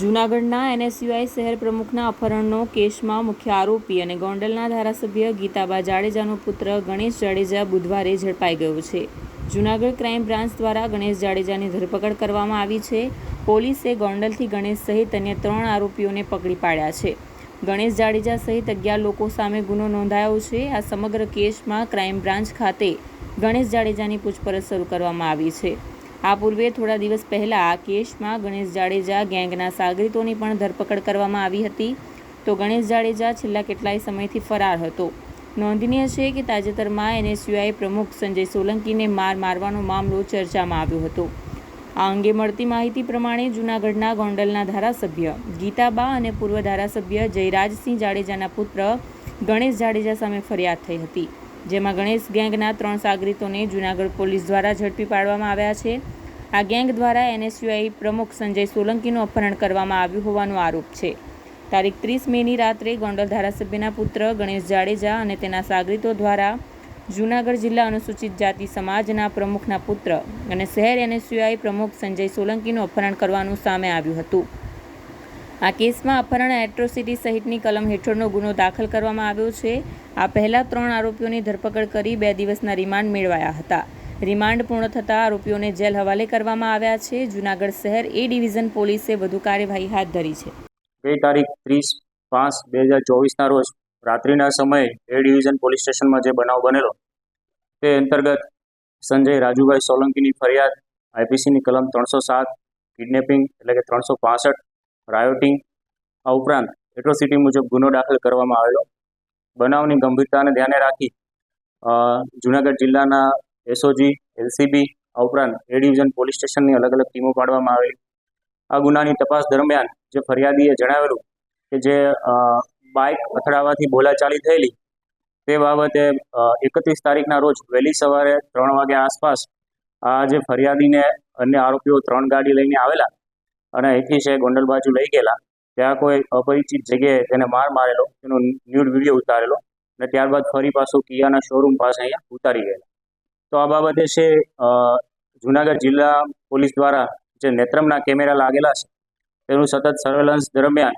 જૂનાગઢના એનએસયુઆઈ શહેર પ્રમુખના અપહરણનો કેસમાં મુખ્ય આરોપી અને ગોંડલના ધારાસભ્ય ગીતાબા જાડેજાનો પુત્ર ગણેશ જાડેજા બુધવારે ઝડપાઈ ગયો છે. જૂનાગઢ ક્રાઇમ બ્રાન્ચ દ્વારા ગણેશ જાડેજાની ધરપકડ કરવામાં આવી છે. પોલીસે ગોંડલથી ગણેશ સહિત અન્ય ત્રણ આરોપીઓને પકડી પાડ્યા છે. ગણેશ જાડેજા સહિત અગિયાર લોકો સામે ગુનો નોંધાયો છે. આ સમગ્ર કેસમાં ક્રાઇમ બ્રાન્ચ ખાતે ગણેશ જાડેજાની પૂછપરછ શરૂ કરવામાં આવી છે. આ પૂર્વે થોડા દિવસ પહેલા આ કેસમાં ગણેશ જાડેજા ગેંગના સાગરીતોની પણ ધરપકડ કરવામાં આવી હતી. તો ગણેશ જાડેજા છેલ્લા કેટલાય સમયથી ફરાર હતો. નોંધનીય છે કે તાજેતરમાં એનએસયુઆઈ પ્રમુખ સંજય સોલંકીને માર મારવાનો મામલો ચર્ચામાં આવ્યો હતો. આ અંગે મળતી માહિતી પ્રમાણે જૂનાગઢના ગોંડલના ધારાસભ્ય ગીતાબા અને પૂર્વ ધારાસભ્ય જયરાજસિંહ જાડેજાના પુત્ર ગણેશ જાડેજા સામે ફરિયાદ થઈ હતી. જેમાં ગણેશ ગેંગના ત્રણ સાગરીતોને જૂનાગઢ પોલીસ દ્વારા ઝડપી પાડવામાં આવ્યા છે. આ ગેંગ દ્વારા એનએસયુઆઈ પ્રમુખ સંજય સોલંકીનું અપહરણ કરવામાં આવ્યું હોવાનો આરોપ છે. તારીખ ત્રીસ મેની રાત્રે ગોંડલ ધારાસભ્યના પુત્ર ગણેશ જાડેજા અને તેના સાગરીતો દ્વારા જૂનાગઢ જિલ્લા અનુસૂચિત જાતિ સમાજના પ્રમુખના પુત્ર અને શહેર એનએસયુઆઈ પ્રમુખ સંજય સોલંકીનું અપહરણ કરવાનું સામે આવ્યું હતું. આ કેસમાં અપહરણ એટ્રોસિટી સહિતની કલમ હેઠળનો ગુનો દાખલ કરવામાં આવ્યો છે. આ પહેલાં ત્રણ આરોપીઓની ધરપકડ કરી બે દિવસના રિમાન્ડ મેળવાયા હતા. રિમાન્ડ પૂર્ણ થતાં આરોપીઓને જેલ હવાલે કરવામાં આવ્યા છે. જૂનાગઢ શહેર એ ડિવિઝન પોલીસે વધુ કાર્યવાહી હાથ ધરી છે. બે તારીખ ત્રીસ પાંચ બે હજાર ચોવીસના રોજ રાત્રિના સમયે એ ડિવિઝન પોલીસ સ્ટેશનમાં જે બનાવ બનેલો, તે અંતર્ગત સંજય રાજુભાઈ સોલંકીની ફરિયાદ, આઈપીસીની કલમ ત્રણસો સાત, કિડનેપિંગ એટલે કે ત્રણસો પાસઠ રાયોટિંગ આ ઉપરાંત એટ્રોસિટી મુજબ ગુનો દાખલ કરવામાં આવેલો. બનાવની ગંભીરતાને ધ્યાને રાખી જૂનાગઢ જિલ્લાના એસઓજી, એલસીબી, આ ઉપરાંત એ ડિવિઝન પોલીસ સ્ટેશનની અલગ અલગ ટીમો પાડવામાં આવેલી. આ ગુનાની તપાસ દરમિયાન જે ફરિયાદીએ જણાવેલું કે જે બાઇક અથડાવાથી બોલાચાલી થયેલી, તે બાબતે એકત્રીસ તારીખના રોજ વહેલી સવારે ત્રણ વાગ્યા આસપાસ આ જે ફરિયાદીને અન્ય આરોપીઓ ત્રણ ગાડી લઈને આવેલા અને અહીંથી છે ગોંડલ બાજુ લઈ ગયેલા. ત્યાં કોઈ અપરિચિત જગ્યાએ તેને માર મારેલો, તેનો ન્યૂડ વીડિયો ઉતારેલો અને ત્યારબાદ ફરી પાછું કિયાના શોરૂમ પાસે અહીંયા ઉતારી ગયેલા. તો આ બાબતે છે જુનાગઢ જિલ્લા પોલીસ દ્વારા જે નેત્રમના કેમેરા લાગેલા છે, તેનું સતત સર્વેલન્સ દરમિયાન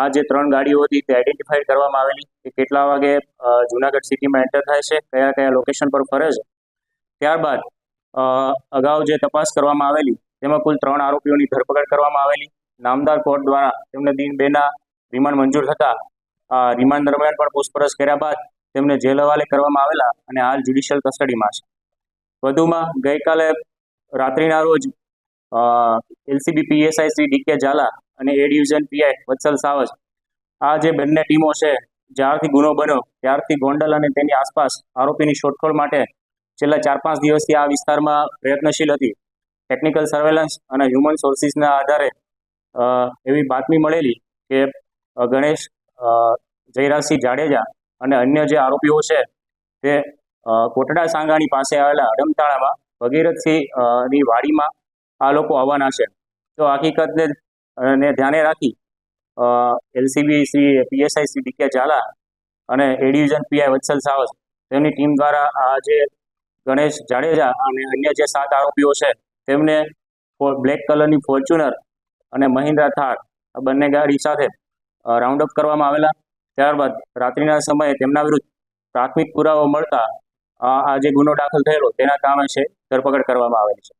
આ જે ત્રણ ગાડીઓ હતી તે આઈડેન્ટિફાઈડ કરવામાં આવેલી કે કેટલા વાગે જુનાગઢ સિટીમાં એન્ટર થાય છે કયા કયા લોકેશન પર ફરે છે. ત્યારબાદ અગાઉ જે તપાસ કરવામાં આવેલી તેમાં કુલ ત્રણ આરોપીઓની ધરપકડ કરવામાં આવેલી. નામદાર કોર્ટ દ્વારા તેમને દિન બેના રિમાન્ડ મંજૂર થતા રિમાન્ડ દરમિયાન પણ પૂછપરછ કર્યા બાદ તેમને જેલ હવાલે કરવામાં આવેલા અને હાલ જ્યુડિશિયલ કસ્ટડીમાં છે. વધુમાં ગઈકાલે રાત્રિના રોજ LCB PSI Shri DK Jhala અને એ ડિવિઝન પીઆઈ વત્સલ સાવજ, આ જે બંને ટીમો છે, જ્યારથી ગુનો બન્યો, ત્યારથી ગોંડલ અને તેની આસપાસ આરોપીની શોધખોળ માટે છેલ્લા ચાર પાંચ દિવસથી આ વિસ્તારમાં પ્રયત્નશીલ હતી. ટેકનિકલ સર્વેલન્સ અને હ્યુમન સોર્સિસના આધારે એવી બાતમી મળેલી કે ગણેશ જયરાજસિંહ જાડેજા અને અન્ય જે આરોપીઓ છે તે કોટડા સાંગાણી પાસે આવેલા અડમતાળામાં, ભગીરથસિંહ વાડીમાં આ લોકો આવવાના છે. તો હકીકતને ને ધ્યાને રાખી LCB Shri, PSI Shri DK Jhala અને એ ડિવિઝન પીઆઈ વત્સલ સાવસ તેમની ટીમ દ્વારા આ જે ગણેશ જાડેજા અને અન્ય જે સાત આરોપીઓ છે તેમને બ્લેક કલરની ફોર્ચ્યુનર અને મહિન્દ્રા થાર આ બંને ગાડી સાથે રાઉન્ડ અપ કરવામાં આવેલા. ત્યારબાદ રાત્રિના સમયે તેમના વિરુદ્ધ પ્રાથમિક પુરાવો મળતા, આ જે ગુનો દાખલ થયેલો, તેના કામે છે, ધરપકડ કરવામાં આવેલી છે.